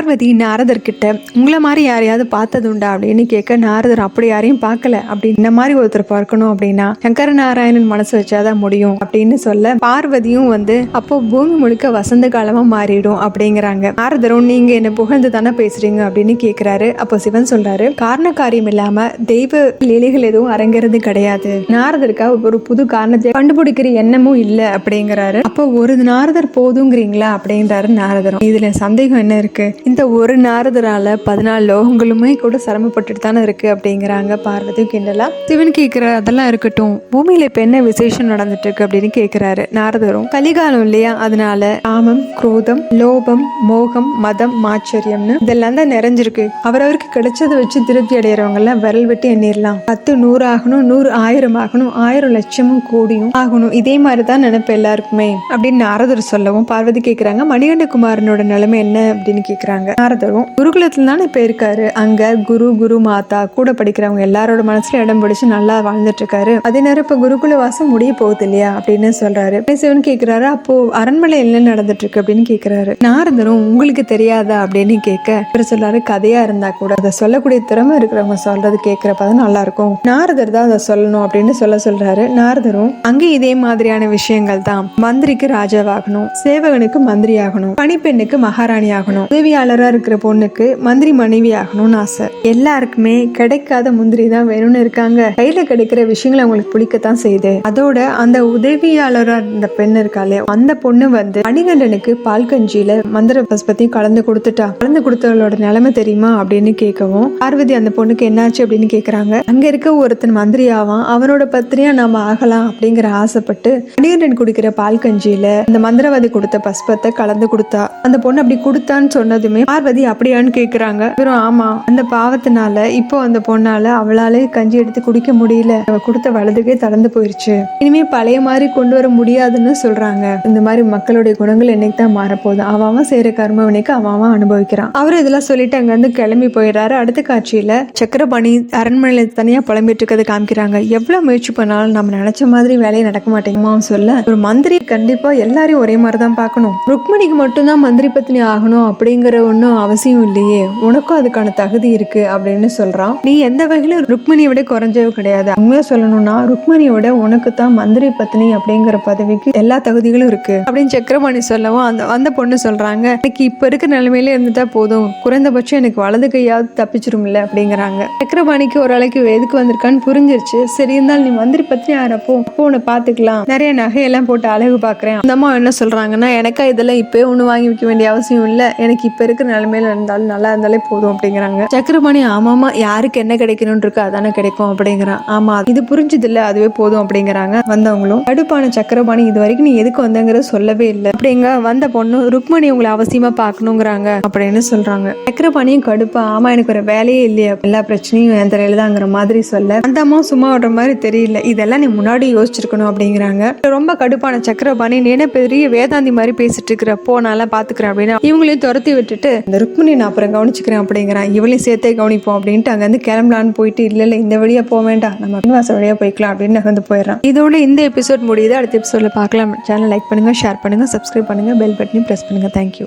பார்வதி நாரதர்கிட்ட உங்களை மாதிரி யாரையாவது பார்த்ததுண்டா? அப்படின்னு கேட்க நாரதர் அப்படி யாரையும் பார்க்கல. அப்படி இந்த மாதிரி ஒருத்தர் பார்க்கணும் அப்படின்னா சங்கர நாராயணன் மனசு வச்சாதான் முடியும் அப்படின்னு சொல்ல பார்வதியும் வந்து அப்போ பூமி முழுக்க வசந்த காலமா மாறிடும் அப்படிங்கிறாங்க. நாரதரும் நீங்க என்ன புகழ்ந்து தானே பேசுறீங்க? அப்படின்னு கேக்குறாரு. அப்போ சிவன் சொல்றாரு காரண காரியம் இல்லாம தெய்வ லீலைகள் எதுவும் அரங்கிறது கிடையாது. நாரதருக்கா ஒரு புது காரணத்தை கண்டுபிடிக்கிற எண்ணமும் இல்லை அப்படிங்கிறாரு. அப்போ ஒரு நாரதர் போதுங்கிறீங்களா? அப்படின்றாரு நாரதரும். இதுல சந்தேகம் என்ன இருக்கு? இந்த ஒரு நாரதரால பதினாலு லோகங்களுமே கூட சிரமப்பட்டுட்டு தானே இருக்கு அப்படிங்கிறாங்க பார்வதி கிண்டலா? சிவன் கேட்கிற அதெல்லாம் இருக்கட்டும். பூமியில இப்ப என்ன விசேஷம் நடந்துட்டு இருக்கு அப்படின்னு கேட்கிறாரு நாரதரும். கலிகாலம் இல்லையா? அதனால காமம் குரோதம் லோபம் மோகம் மதம் மாச்சரியம்னு இதெல்லாம் தான் நிறைஞ்சிருக்கு. அவரவருக்கு கிடைச்சதை வச்சு திருப்தி அடையிறவங்க எல்லாம் விரல் வெட்டி எண்ணிடலாம் பத்து நூறு ஆகணும் நூறு ஆயிரம் ஆகணும் ஆயிரம் லட்சமும் கோடியும் ஆகணும். இதே மாதிரி தான் நினைப்பு எல்லாருக்குமே அப்படின்னு நாரதர் சொல்லவும் பார்வதி கேட்குறாங்க மணிகண்டகுமாரனோட நிலைமை என்ன அப்படின்னு கேட்குறாங்க நாரதரும் குருகுலத்துல தானே இப்போ இருக்காரு. அங்க குரு குரு மாதா கூட படிக்கிறவங்க எல்லாரோட மனசுல இடம் பிடிச்சு நல்லா வாழ்ந்துட்டு இருக்காரு அதே நேரம் இப்போ குருகுல வாசம் முடிய போகுது இல்லையா அப்படின்னு சொல்றாரு. சிவன் கேட்கிறாரு அப்போ அரண்மனை என்ன நடந்துட்டு இருக்கு அப்படின்னு கேட்கிறாரு நாரதரும் உங்களுக்கு தெரியாதா? அப்படின்னு கேட்க இவர் சொல்றாரு கதையா இருந்தா கூட அதை சொல்லக்கூடிய திறமை இருக்கிறவங்க சொல்றது கேட்கறப்பதான் நல்லா இருக்கும் நாரதர் தான் அதை சொல்லணும் அப்படின்னு சொல்ல சொல்றாரு. நாரதரும் அங்கே இதே மாதிரியான விஷயங்கள் தான். மந்திரிக்கு ராஜாவாகணும். சேவகனுக்கு மந்திரி ஆகணும் பணிப்பெண்ணுக்கு மகாராணி ஆகணும் பொறியாளராக இருக்கிற பொண்ணுக்கு மந்திரி மனைவி ஆகணும்னு ஆசை. எல்லாருக்குமே கிடைக்காத முந்திரி தான் வேணும்னு இருக்காங்க. கையில் கிடைக்கிற விஷயங்களை அவங்களுக்கு பிடிக்கத்தான் செய்யுது. அதோட அந்த உதவியாளராக இருந்த பெண் இருக்காளே அந்த பொண்ணு வந்து மணிகண்டனுக்கு பால் கஞ்சியில மந்திர பஸ்பத்தையும் கலந்து கொடுத்துட்டா. கலந்து கொடுத்தவளோட நிலைமை தெரியுமா அப்படின்னு கேட்கவும் பார்வதி அந்த பொண்ணுக்கு என்னாச்சு அப்படின்னு கேட்குறாங்க அங்க இருக்க ஒருத்தன் மந்திரி ஆவான். அவனோட பத்திரியா நாம ஆகலாம் அப்படிங்கிற ஆசைப்பட்டு மணிகண்டன் குடிக்கிற பால் கஞ்சியில அந்த மந்திரவாதி கொடுத்த பஸ்பத்தை கலந்து கொடுத்தா. அந்த பொண்ணு அப்படி கொடுத்தான்னு சொன்னது சொன்னதுமே பார்வதி அப்படியான்னு கேக்குறாங்க. இவரும் ஆமா அந்த பாவத்தினால இப்போ அந்த பொண்ணால அவளாலே கஞ்சி எடுத்து குடிக்க முடியல. அவ கொடுத்த வலதுக்கே தளர்ந்து போயிருச்சு. இனிமே பழைய மாதிரி கொண்டு வர முடியாதுன்னு சொல்றாங்க. இந்த மாதிரி மக்களுடைய குணங்கள் என்னைக்கு தான் மாறப்போகுது. அவன் அவன் செய்யற கர்ம வினைக்கு அவன் அனுபவிக்கிறான். அவர் இதெல்லாம் சொல்லிட்டு அங்க இருந்து கிளம்பி போயிடுறாரு. அடுத்த காட்சியில சக்கரபாணி அரண்மனையில தனியா புலம்பிட்டு இருக்கிறது காமிக்கிறாங்க. எவ்வளவு முயற்சி பண்ணாலும் நம்ம நினைச்ச மாதிரி வேலையை நடக்க மாட்டேங்குமா சொல்ல ஒரு மந்திரி கண்டிப்பா எல்லாரையும் ஒரே மாதிரி தான் பார்க்கணும். ருக்மணிக்கு மட்டும்தான் மந்திரி பத்தினி ஆகணும் அப்படிங்கிற ஒன்றும் அவசியம் இல்லையே. உனக்கும் அதுக்கான தகுதி இருக்கு அப்படின்னு சொல்றான். நீ எந்த வகையில ருக்மணியை விட குறைஞ்சவே கிடையாது. உண்மையா சொல்லணும்னா ருக்மணியை விட உனக்கு தான் மந்திரி பத்தினி அப்படிங்கிற பதவிக்கு எல்லா தகுதிகளும் இருக்கு அப்படின்னு சக்கரபாணி சொல்லவும் அந்த அந்த பொண்ணு சொல்றாங்க. எனக்கு இப்ப இருக்க நிலைமையில இருந்துட்டா போதும். குறைந்தபட்சம் எனக்கு வலது கையாவது தப்பிச்சிரும்ல அப்படிங்கிறாங்க. சக்கரபாணிக்கு ஓரளவுக்கு எதுக்கு வந்திருக்கான்னு புரிஞ்சிருச்சு. சரி இருந்தாலும் நீ மந்திரி பத்னி ஆறப்போ அப்போ உன்னை பாத்துக்கலாம் நிறைய நகையெல்லாம் போட்டு அழகு பாக்குறேன் அந்த அம்மா என்ன சொல்றாங்கன்னா எனக்கா இதெல்லாம் இப்பவே ஒண்ணு வாங்கி வைக்க வேண்டிய அவசியம் இல்ல. எனக்கு இப்ப இருக்கிற நிலைமையில இருந்தாலும் நல்லா இருந்தாலே போதும் அப்படிங்கிறாங்க. சக்கரபாணி ஆமாமா யாருக்கு என்ன கிடைக்கணும்னு இருக்கு அதானே கிடைக்கும் அப்படிங்கிறான் ஆமா இது புரிஞ்சது இல்ல அதுவே போதும் அப்படிங்கிறாங்க வந்தவங்களும். கடுப்பான சக்கரபாணி இது வரைக்கும் நீ எதுக்கு வந்தங்கிறத சொல்லவே இல்லை. அப்படிங்க வந்த பொண்ணு ருக்மணி உங்களை அவசியமா பார்க்கணுங்கிறாங்க அப்படின்னு சொல்றாங்க. சக்கரபாணியும் கடுப்பா ஆமா எனக்கு ஒரு வேலையே இல்லையா? எல்லா பிரச்சனையும் என் தலையிலதாங்கிற மாதிரி சொல்ல. அந்த அம்மா சும்மா விடுற மாதிரி தெரியல. இதெல்லாம் நீ முன்னாடி யோசிச்சிருக்கணும் அப்படிங்கிறாங்க. ரொம்ப கடுப்பான சக்கரபாணி நீ என்ன பெரிய வேதாந்தி மாதிரி பேசிட்டு இருக்கிற போ பாத்துக்கிறேன் அப்படின்னா இவங்களையும் துரத்தி விட்டுட்டு இந்த ருக்மிணி நான் அப்புறம் கவனிச்சுக்கிறேன் அப்படிங்கிறான். இவளையும் சேர்த்தே கவனிப்போம் அப்படின்ட்டு அங்கேருந்து கிளம்பலான்னு போயிட்டு இல்ல இல்லை இந்த வழியா போக வேண்டாம். நம்ம பின்வாச வழியா போய்க்கலாம் அப்படின்னு நகர்ந்து போயிடறான். இதோட இந்த எபிசோட் முடியுது. அடுத்த எபிசோட்ல பார்க்கலாம். சேனல் லைக் பண்ணுங்க ஷேர் பண்ணுங்க சப்ஸ்கிரைப் பண்ணுங்க பெல் பட்டனையும் பிரஸ் பண்ணுங்க. Thank you